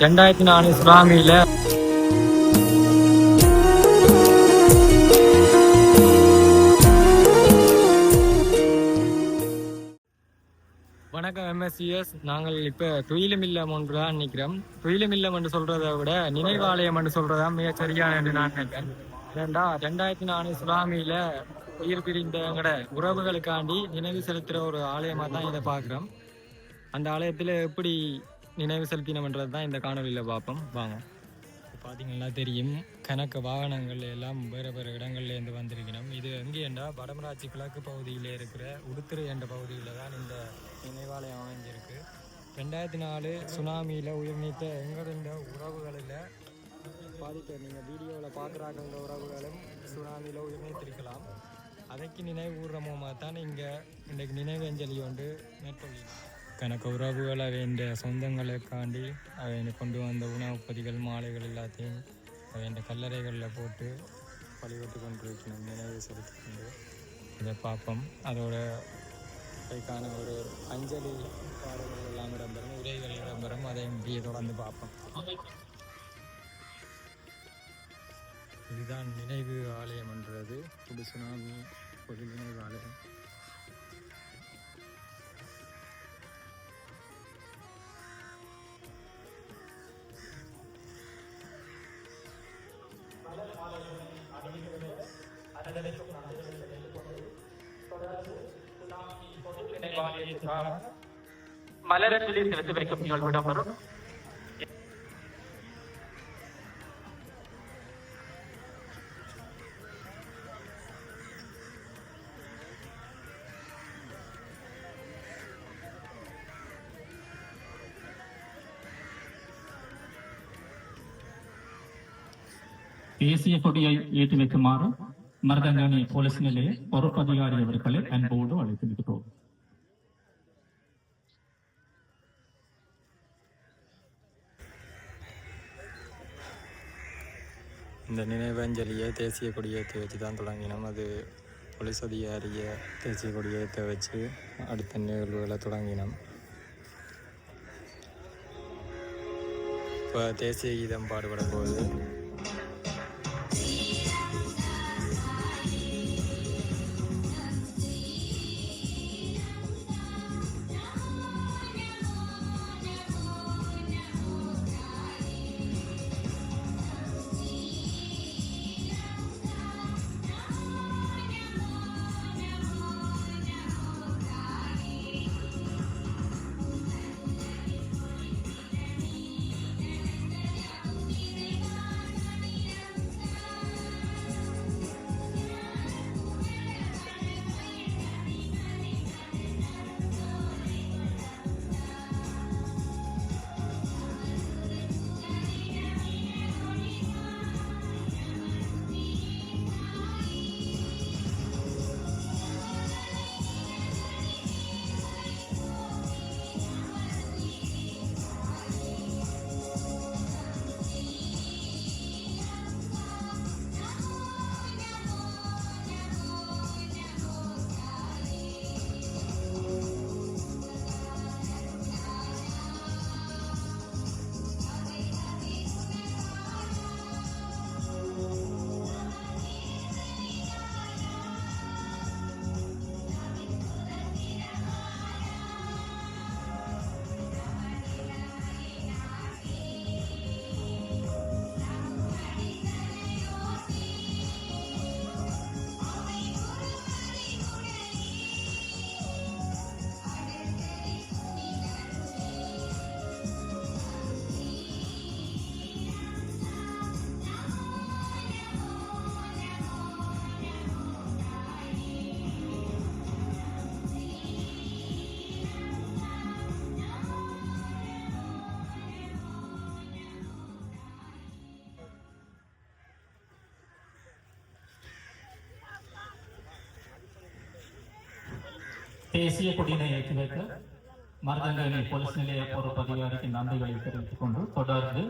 ரெண்டாயிரத்தி நாலு சுனாமியில வணக்கம் எம்எஸ்சிஎஸ் நாங்கள் இப்போ துயிலும் இல்லம் ஒன்று தான் நிற்கிறோம் துயிலும் இல்லம் என்று சொல்றதை விட நினைவாலயம் என்று சொல்றதா மிக சரியான என்று நான் நினைக்கிறேன். ஏண்டா ரெண்டாயிரத்தி நாலு சுனாமியில உயிர் பிரிந்தவங்கட உறவுகளுக்காண்டி நினைவு செலுத்துகிற ஒரு ஆலயமாக தான் இதை பார்க்குறோம். அந்த ஆலயத்தில் எப்படி நினைவு செலுத்தினோம்ன்றது தான் இந்த காணொலியில் பார்ப்போம். வாங்க. பார்த்தீங்கன்னா தெரியும் கணக்கு வாகனங்கள் எல்லாம் வேறு வேறு இடங்கள்லேருந்து வந்திருக்கணும். இது எங்கேண்டா வடமராட்சி கிழக்கு பகுதியில் இருக்கிற உடுத்துறை என்ற பகுதியில் தான் இந்த நினைவாலயம் அமைஞ்சிருக்கு. ரெண்டாயிரத்தி நாலு சுனாமியில் உயிர் நீத்த எங்கிருந்த உறவுகளில் பாதிக்க நீங்கள் வீடியோவில் பார்க்குறாங்க இந்த உறவுகளும் சுனாமியில் உயிர் நீத்திருக்கலாம். அதைக்கு நினைவு ஊர்றமாக தான் இங்கே இன்றைக்கு நினைவஞ்சலி ஒன்று மேற்கொள்ளினோம் கணக்கு உறவுகளை வேண்டிய சொந்தங்களுக்காண்டி அவன் கொண்டு வந்த உணவுப் பொதிகள் மாலைகள் எல்லாத்தையும் அவை கல்லறைகளில் போட்டு வழிபட்டு கொண்டிருக்கணும் நினைவு செலுத்தி கொண்டு இதை பார்ப்போம் அதோட அதுக்கான ஒரு அஞ்சலி பாடல்கள் எல்லாம் இடம்பெறும். உரைகள் இடம்பெறும். அதையும் இப்படியே தொடர்ந்து பார்ப்போம் இதுதான் நினைவு ஆலயம் என்றது. புதுசுனாமி ஒரு நினைவு ஆலயம். மலரஞ்சலி செலுத்தி வைக்கும் நிகழ்வு இடம்பெறும் தேசிய கொடியை ஏற்றி வைக்குமாறு மருதங்கனி போலீஸ் நிலைய பொறுப்பதிகாரி அவர்களை அன்போடு அழைத்திருக்கிறோம் இந்த நினைவஞ்சலியை தேசிய கொடியேற்றி வச்சு தான் தொடங்கினோம். அது போலீஸ் அதிகாரியை தேசிய கொடியேற்ற வச்சு அடுத்த நிகழ்வுகளை தொடங்கினோம். இப்போ தேசிய கீதம் பாடுபட போகுது. தேசிய கொடியினை ஏற்றி வைக்க மருதங்கனி போலீஸ் நிலைய பொறுப்பதிகாரிக்கு நன்றிகளை தெரிவித்துக் கொண்டு தொடர்ந்து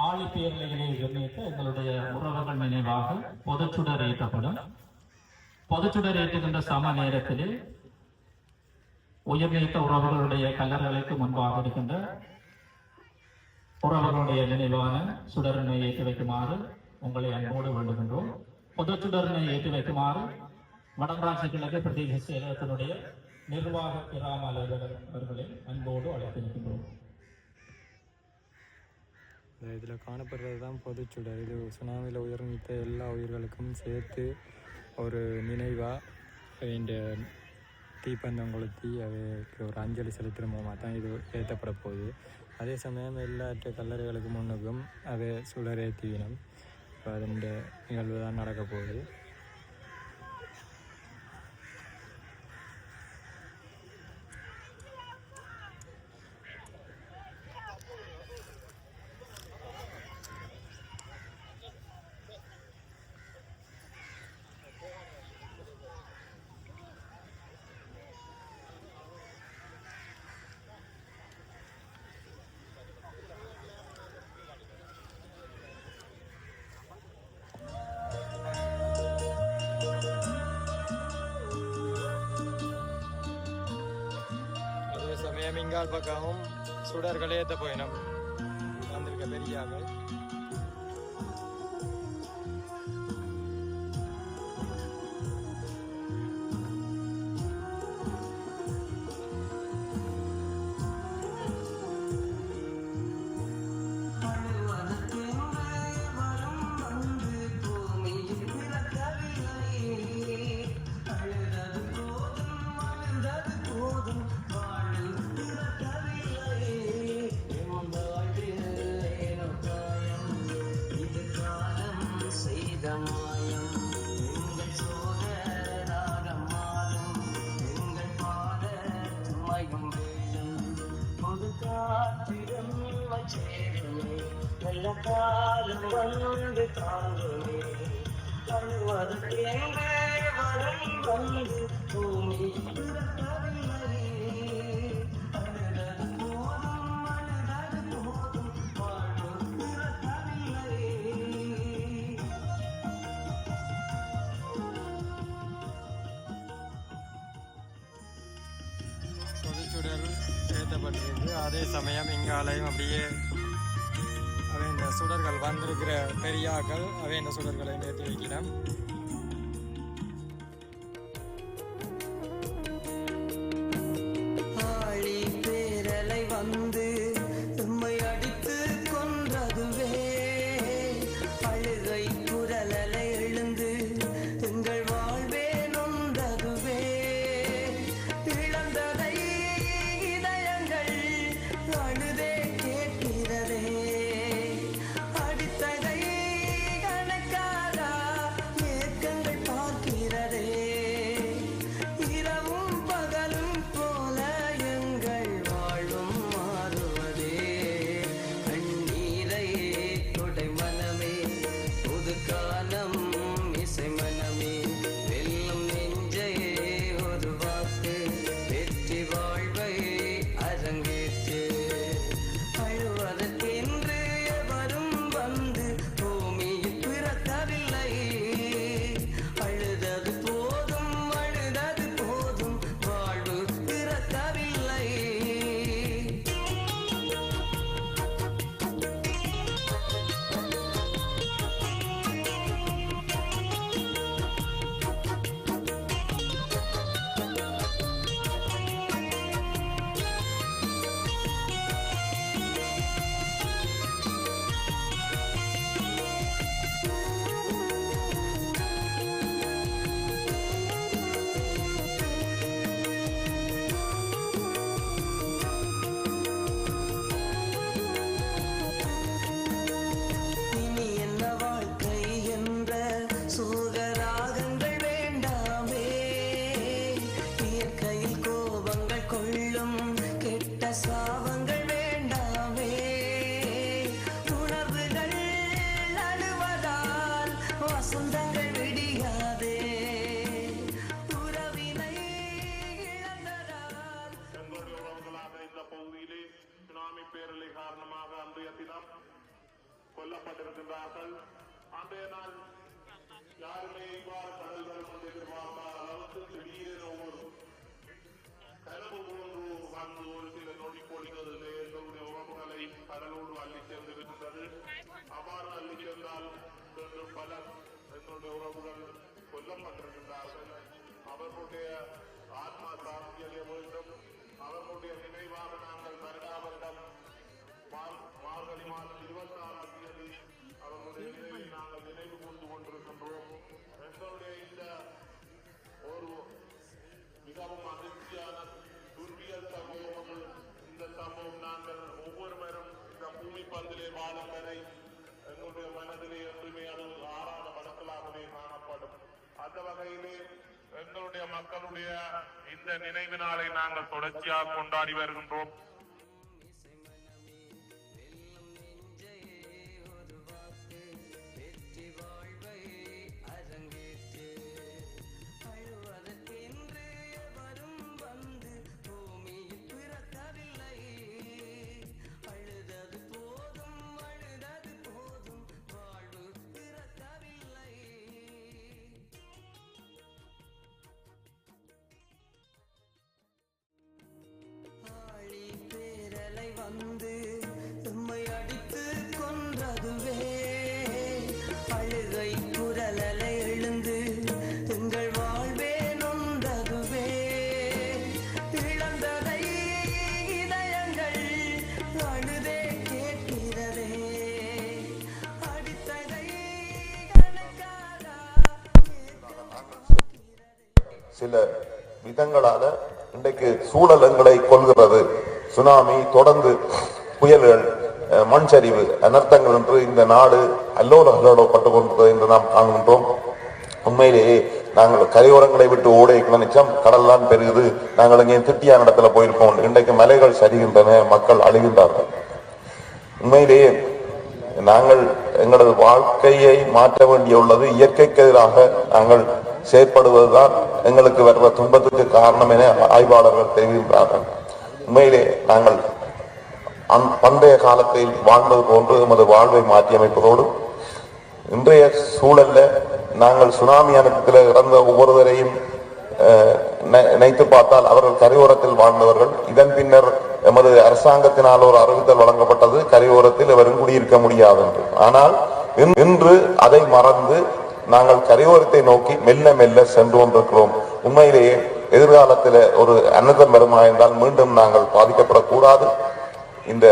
ஆழி பேரலைகளை நிர்ணயித்த எங்களுடைய உறவுகள் நினைவாக பொதுச்சுடர் ஏற்றப்படும் பொதுச்சுடர் ஏற்றுகின்ற சம நேரத்திலே உயர்நீத்த உறவுகளுடைய கல்லறைகளுக்கு முன்பாக இருக்கின்ற உறவுகளுடைய நினைவான சுடரினை ஏற்றி வைக்குமாறு உங்களை அன்போடு வேண்டுகின்றோம் பொது ஏற்றி வைக்குமாறு வடமராட்சி கிழக்கு பிரதேச செயலகத்தினுடைய நிர்வாக கிராம அலுவலர் அவர்களை அன்போடு அழைத்திருக்கின்றோம். இதில் காணப்படுறது தான் பொதுச்சுடர் இது சுனாமியில் உயிர் நீத்த எல்லா உயிர்களுக்கும் சேர்த்து ஒரு நினைவாக இந்த தீப்பந்தம் கொளுத்தி அவைக்கு ஒரு அஞ்சலி செலுத்துகிற மூலமாக தான் இது ஏற்றப்பட போகுது. அதே சமயம் எல்லாற்ற கல்லறைகளுக்கு முன்னுக்கும் அவை சுடர் ஏற்றிவினம் இப்போ அதன் நிகழ்வு தான் நடக்க போகுது. மிங்கால் பக்கமும் சுடர்கள் ஏற்ற போயினோம். வந்திருக்க பெரியார்கள். ஏற்றப்பட்டிருக்கு அதே சமயம் இங்காலையும் அப்படியே சுடர்கள் வந்திருக்கிற பெரியாக்கள் அவை இந்த சுடர்களை நேற்று வைக்கிறேன். கொல்லப்பட்டிருக்கின்றார்கள். அன்றைய நாள் யாருமே இவ்வாறு கடல் வரும் என்று எதிர்பார்க்காத அளவுக்கு திடீரென ஒரு கனவு போன்று வந்து ஒரு சில நொடி பொழிந்தது எங்களுடைய உறவுகளை கடலோடு அள்ளி சென்றிருக்கின்றது அவ்வாறு அள்ளி சென்றால் இன்று பலர் எங்களுடைய உறவுகள் கொல்லப்பட்டிருக்கின்றார்கள். அவர்களுடைய ஆத்மா சாந்தி அடைய வேண்டும். அவர்களுடைய நினைவாக நாங்கள் வருடா வருடம் மார்கழி மாதம் மிகவும் அதிர்ச்சியான துர்வியல் சம்பவங்கள் இந்த சம்பவம் நாங்கள் ஒவ்வொருவரும் இந்த பூமி பந்திலே வாழும் வரை எங்களுடைய மனதிலே என்றுமே அது ஆறாத வடக்கலாகவே காணப்படும் அந்த வகையிலே எங்களுடைய மக்களுடைய இந்த நினைவு நாளை நாங்கள் தொடர்ச்சியாக கொண்டாடி வருகின்றோம் சில விதங்களால இன்றைக்கு சூழல் எங்களை கொள்கிறது சுனாமி தொடர்ந்து புயல்கள் அஹ், மண் சரிவு அனர்த்தங்கள் என்று இந்த நாடு அல்லோல அல்லோலப்பட்டு கொண்டது என்று நாம் காண்கின்றோம். உண்மையிலேயே நாங்கள் கரையோரங்களை விட்டு ஓடை நினைச்சோம் கடல்லாம் பெருகுது நாங்கள் இங்கே திட்டியான இடத்துல போயிருக்கோம் இன்றைக்கு மலைகள் சரிகின்றன மக்கள் அழுகின்றார்கள். உண்மையிலேயே நாங்கள் எங்களது வாழ்க்கையை மாற்ற வேண்டியுள்ளது. இயற்கைக்கு எதிராக நாங்கள் செயற்படுவதுதான் எங்களுக்கு வர்ற துன்பத்துக்கு காரணம் என ஆய்வாளர்கள் தெரிவிக்கின்றார்கள் உண்மையிலே நாங்கள் அந்- பண்டைய காலத்தில் வாழ்ந்தது போன்று எமது வாழ்வை மாற்றியமைப்பதோடு இன்றைய சூழல்ல நாங்கள் சுனாமி அனுப்பத்தில் இறந்த ஒவ்வொருவரையும் நினைத்து பார்த்தால் அவர்கள் கரையோரத்தில் வாழ்ந்தவர்கள். இதன் பின்னர் எமது அரசாங்கத்தினால் ஒரு அறிவித்தல் வழங்கப்பட்டது கரையோரத்தில் எவரும் குடியிருக்க முடியாது என்று. ஆனால் இன்று அதை மறந்து நாங்கள் கரையோரத்தை நோக்கி மெல்ல மெல்ல சென்று கொண்டிருக்கிறோம். உண்மையிலேயே எதிர்காலத்தில் ஒரு அன்னதம் வருமா என்றால் மீண்டும் நாங்கள் பாதிக்கப்படக்கூடாது. இந்த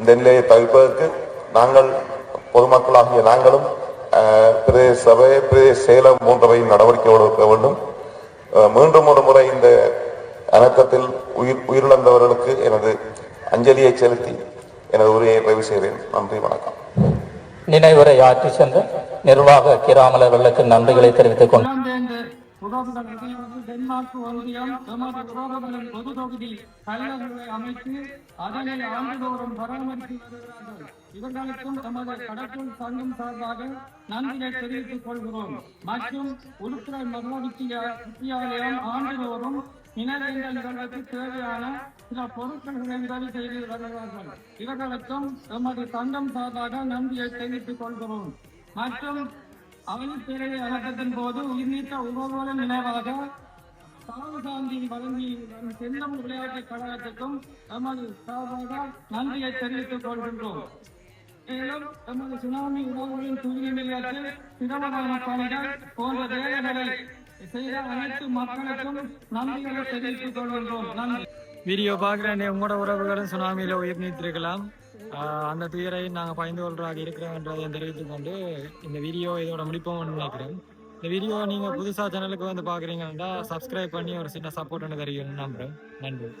இந்த நிலையை தவிர்ப்பதற்கு நாங்கள் பொதுமக்களாகிய நாங்களும் அஹ், பிரதேச சபை பிரதேச சேலம் போன்றவை நடவடிக்கையோடு இருக்க வேண்டும். அஹ், மீண்டும் ஒரு முறை இந்த அனக்கத்தில் உயிர் உயிரிழந்தவர்களுக்கு எனது அஞ்சலியை செலுத்தி எனது உரையை பதிவு செய்கிறேன். நன்றி வணக்கம். நினைவுரை ஆற்றி சென்ற நிர்வாக கிராமலர்களுக்கு நன்றிகளை தெரிவித்துக் கொண்டு டென்மார்க் பொது தொகுதி அமைத்து இவர்களுக்கும் தமது கடற்கொள் சங்கம் சார்பாக நன்றியை தெரிவித்துக் கொள்கிறோம். மற்றும் உள்துறை மர்ம வித்தியாலயம் ஆண்டுதோறும் இனவேந்த தேவையான சில பொருட்களை உதவி செய்து வருகிறார்கள். இவர்களுக்கும் எமது சங்கம் சார்பாக நன்றியை தெரிவித்துக் கொள்கிறோம். மற்றும் அவை பேரவை வழக்கத்தின் போது உயிர்நீத்த உபகோல நினைவாக சாவு சாவுசாந்தி வழங்கி வரும் செல்லம் விளையாட்டு கழகத்திற்கும் எமது சார்பாக நன்றியை தெரிவித்துக் கொள்கின்றோம். மேலும் எமது சுனாமி உணவுகளின் தூய்மை நிலையத்தில் சிரமதான பணிகள் போன்ற வேலைகளை செய்த அனைத்து மக்களுக்கும் நன்றிகளை தெரிவித்துக் கொள்கின்றோம். நன்றி. வீடியோ பார்க்குற உங்களோட உறவுகளும் சுனாமியில் உயிர் நீத்திருக்கலாம். அந்த துயரை நாங்கள் பயந்து கொள்றாக இருக்கிறோன்றதை தெரிவித்துக் கொண்டு இந்த வீடியோ இதோட முடிப்போம்னு நினைக்கிறேன். இந்த வீடியோ நீங்கள் புதுசாக சேனலுக்கு வந்து பார்க்குறீங்கன்னா சப்ஸ்கிரைப் பண்ணி ஒரு சின்ன சப்போர்ட் ஒன்று தருவீங்கன்னு நம்புகிறேன் நன்றி.